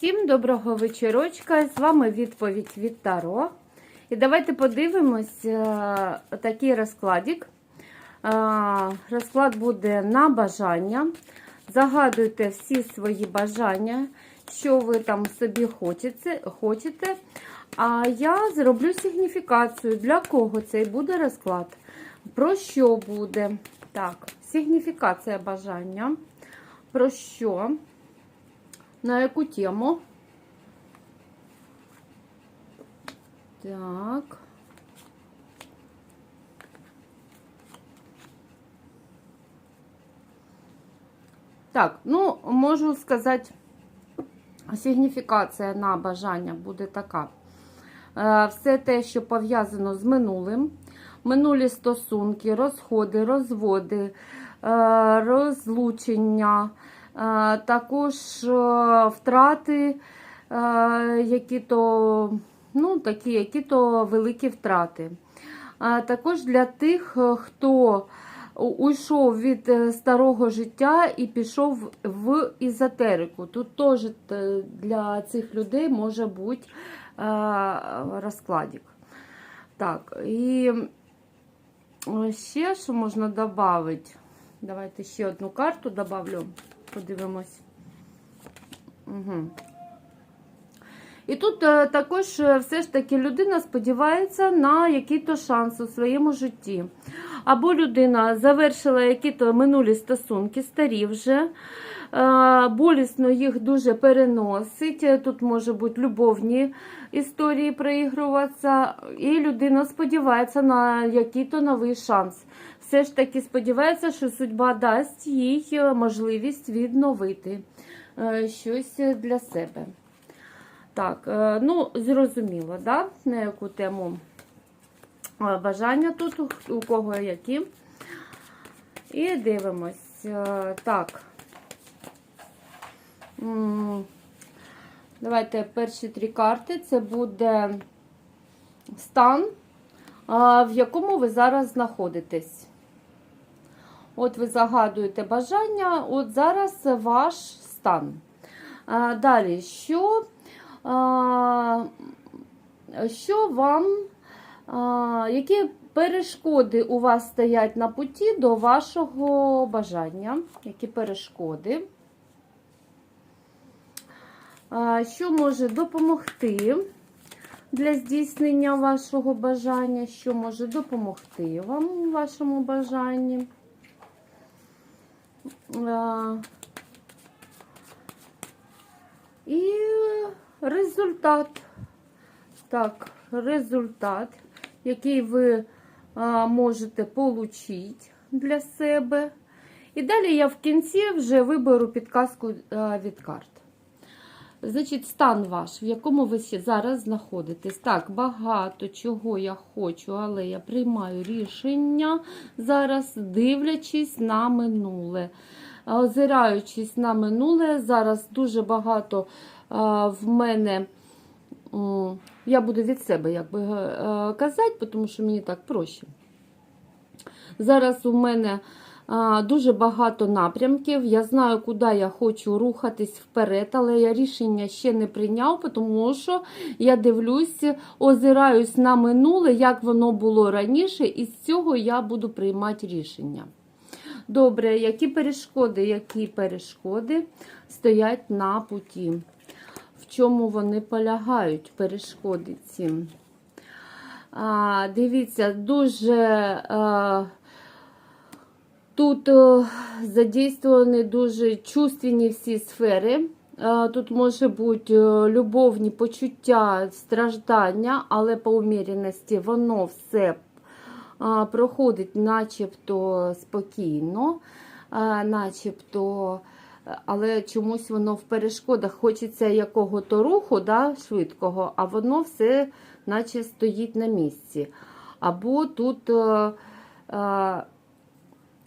Всім доброго вечорочка. З вами відповідь від Таро. І давайте подивимось е, такий розкладик. Е, Розклад буде на бажання. Загадуйте всі свої бажання, що ви там собі хочете. А я зроблю сигніфікацію, для кого цей буде розклад. Про що буде? Так, сигніфікація бажання. Про що? На яку тему? Так. Так, ну, можу сказати, сигніфікація на бажання буде така. Е, Все те, що пов'язано з минулим, минулі стосунки, розходи, розводи, е, розлучення. Також е, втрати, е, які то, ну, такі, які то великі втрати. Також для тих, е, хто уйшов від старого життя і пішов в ізотерику. Тут теж для цих людей може бути розкладик. Так, і ще що можна додати? Давайте ще одну карту добавлю. Подивимось. Угу. І тут е, також е, все ж таки людина сподівається на який-то шанс у своєму житті. Або людина завершила які-то минулі стосунки, старі вже, е, болісно їх дуже переносить. Тут може бути любовні історії проігруватися, і людина сподівається на який-то новий шанс. Все ж таки сподівається, що судьба дасть їй е, можливість відновити е, щось для себе. Так, е, ну, зрозуміло, да? на яку тему бажання тут, у- кого які. І дивимось. Так. Давайте перші три карти. Це буде стан, в якому ви зараз знаходитесь. От ви загадуєте бажання, от зараз ваш стан. Далі, що, що вам, які перешкоди у вас стоять на путі до вашого бажання? Які перешкоди? Що може допомогти для здійснення вашого бажання? Що може допомогти вам у вашому бажанні? І результат. Так, результат, який ви можете отримати для себе. І далі я в кінці вже виберу підказку від карт. Значить, стан ваш, в якому ви зараз знаходитесь. Так, багато чого я хочу, але я приймаю рішення зараз, дивлячись на минуле. Озираючись на минуле, зараз дуже багато а, в мене. м, Я буду від себе як би, е, казати, тому що мені так проще. Зараз у мене дуже багато напрямків. Я знаю, куди я хочу рухатись вперед, але я рішення ще не прийняв, тому що я дивлюсь, озираюсь на минуле, як воно було раніше, і з цього я буду приймати рішення. Добре, які перешкоди, які перешкоди стоять на путі? В чому вони полягають, перешкоди ці? А, дивіться, дуже а, тут о, задействовані дуже чувственні всі сфери. Тут може бути е, любовні почуття, страждання, але по уміряності воно все проходить начебто спокійно, начебто, але чомусь воно в перешкодах хочеться якого-то руху да, швидкого, а воно все наче стоїть на місці. Або тут е, е,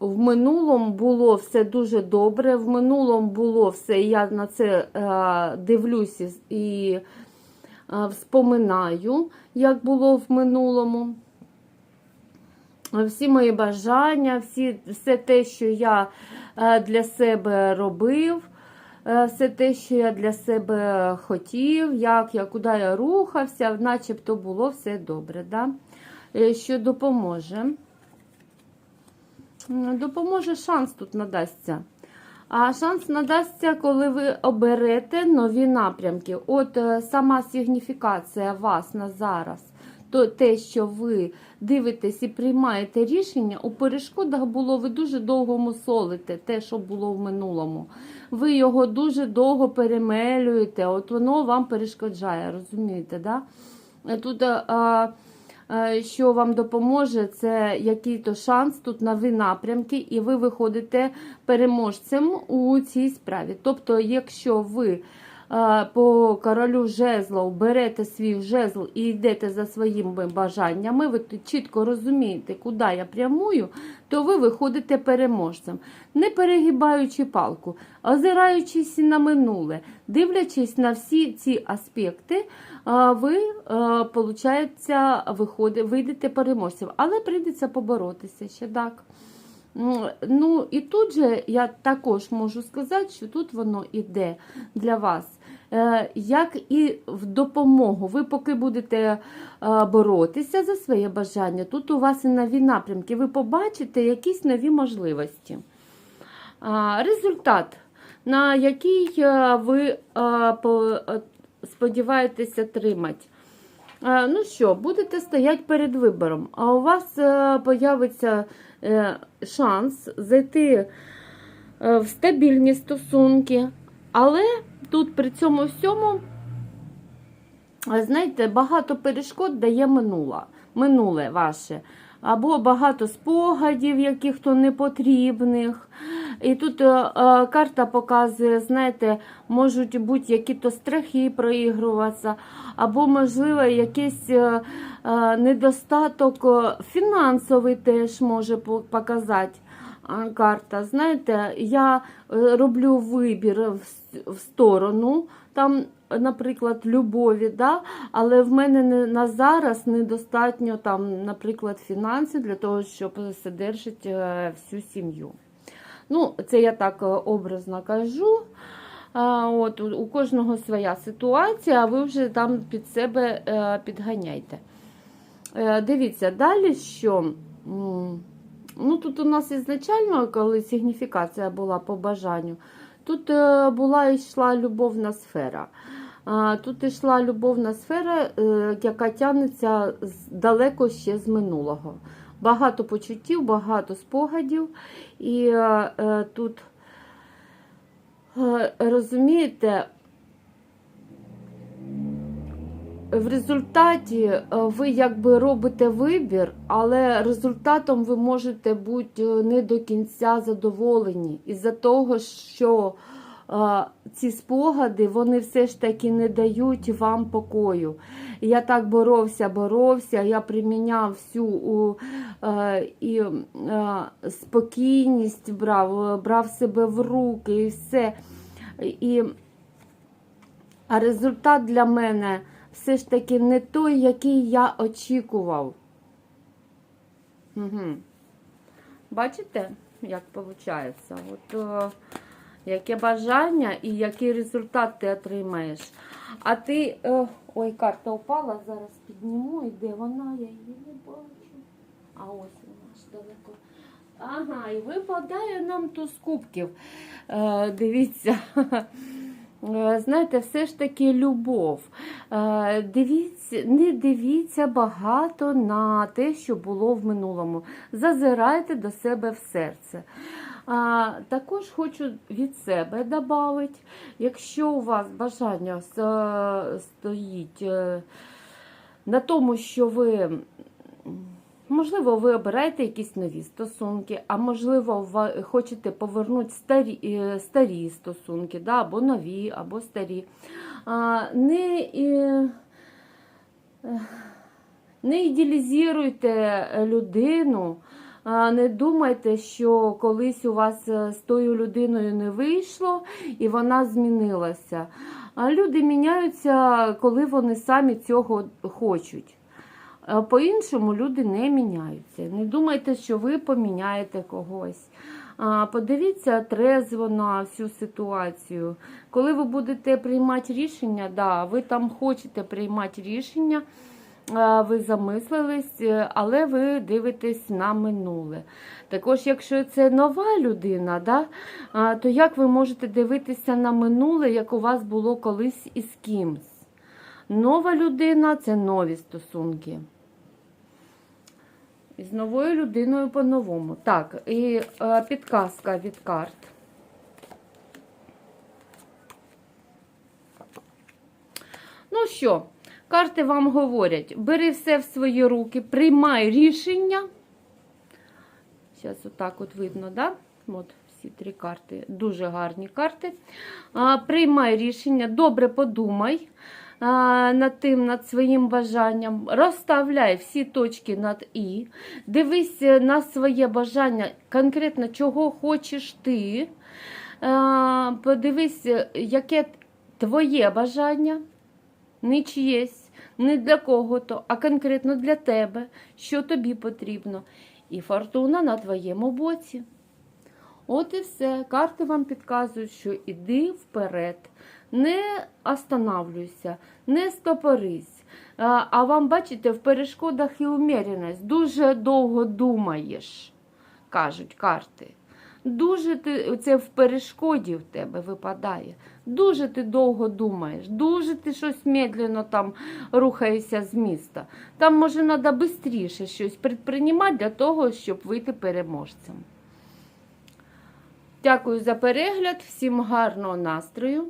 в минулому було все дуже добре, в минулому було все, я на це е, дивлюся і е, вспоминаю, як було в минулому всі мої бажання, всі, все те, що я е, для себе робив, е, все те, що я для себе хотів, як я, куди я рухався, начебто було все добре. Да? Е, Що допоможе? М, Допоможе шанс тут надасться. А шанс надасться, коли ви оберете нові напрямки. От е, сама сигніфікація вас на зараз, то те, що ви дивитесь і приймаєте рішення, у перешкодах було ви дуже довго мусолите те, що було в минулому. Ви його дуже довго перемелюєте, от воно вам перешкоджає, розумієте? Да? Тут е, а, що вам допоможе, це який-то шанс тут нові напрямки, і ви виходите переможцем у цій справі. Тобто, якщо ви е, по королю жезлов берете свій жезл і йдете за своїми бажаннями, ви чітко розумієте, куди я прямую, то ви виходите переможцем, не перегибаючи палку, озираючись на минуле, дивлячись на всі ці аспекти, ви, вийдете переможцем, але прийдеться поборотися ще так. Ну і тут же я також можу сказати, що тут воно іде для вас. Е, Як і в допомогу. Ви поки будете е, боротися за своє бажання, тут у вас і нові напрямки. Ви побачите якісь нові можливості. Результат, на який е, ви е, по- е, сподіваєтесь отримати. Е, Ну що, будете стояти перед вибором, а у вас е, появиться е, шанс зайти е, в стабільні стосунки, але тут при цьому всьому, знаєте, багато перешкод дає минула, минуле ваше. Або багато спогадів, яких-то непотрібних. І тут е, е, карта показує, знаєте, можуть бути якісь страхи проігруватися, або, можливо, якийсь е, е, недостаток е, фінансовий теж може показати карта. Знаєте, я е, роблю вибір в, сторону, там, наприклад, любові, да? але в мене не, на зараз недостатньо, там, наприклад, фінансів для того, щоб содержати е, всю сім'ю. Ну, це я так е, образно кажу. От, у, кожного своя ситуація, а ви вже там під себе підганяйте. Дивіться, далі що? Ну, тут у нас ізначально, коли сигніфікація була по бажанню, тут е, була йшла любовна сфера. Тут йшла любовна сфера, е, яка тягнеться далеко ще з минулого. Багато почуттів, багато спогадів. І е, тут, розумієте, в результаті е, ви якби робите вибір, але результатом ви можете бути е, не до кінця задоволені. Із-за того, що е, ці спогади вони все ж таки не дають вам покою. Я так боровся, боровся, я приміняв всю у, е, і е, спокійність брав, брав себе в руки і все. І, а результат для мене все ж таки не той, який я очікував. Угу. Бачите, як виходить? От, е, яке бажання і який результат ти отримаєш. А ти. Е, ой, карта упала, зараз підніму, і де вона, я її не бачу. А ось вона ж далеко. Ага, і випадає нам туз кубків. Е, дивіться. Е, Знаєте, все ж таки любов. Е, Дивіться, не дивіться багато на те, що було в минулому. Зазирайте до себе в серце. А, також хочу від себе додати, якщо у вас бажання стоїть е, на тому, що ви, можливо, ви обираєте якісь нові стосунки, а можливо, ви хочете повернути старі, е, старі стосунки, да, або нові, або старі. А, не, е, е, не ідеалізуйте людину. Не думайте, що колись у вас з тою людиною не вийшло і вона змінилася. А люди міняються, коли вони самі цього хочуть. А По-іншому люди не міняються. Не думайте, що ви поміняєте когось. Подивіться трезво на всю ситуацію. Коли ви будете приймати рішення, да, ви там хочете приймати рішення, ви замислились, е, але ви дивитесь на минуле. Також, якщо це нова людина, да, то як ви можете дивитися на минуле, як у вас було колись із кимсь? Нова людина це нові стосунки. З новою людиною по-новому. Так, і е, підказка від карт. Ну що, карти вам говорять: бери все в свої руки, приймай рішення. Зараз отак от видно, да? От всі три карти, дуже гарні карти. А, приймай рішення, добре подумай над тим, над своїм бажанням. Розставляй всі точки над І. Дивись на своє бажання, конкретно чого хочеш ти. Подивись, яке твоє бажання, не чиєсь, не для кого-то, а конкретно для тебе, що тобі потрібно. І фортуна на твоєму боці. От і все. Карти вам підказують, що іди вперед, не останавлюйся, не стопорись. А, вам, бачите, в перешкодах і уміреність. Дуже довго думаєш, кажуть карти. Дуже ти це в перешкоді в тебе випадає. Дуже ти довго думаєш, дуже ти щось медленно там рухаєшся з міста. Там може треба швидше щось предприймати для того, щоб вийти переможцем. Дякую за перегляд, всім гарного настрою.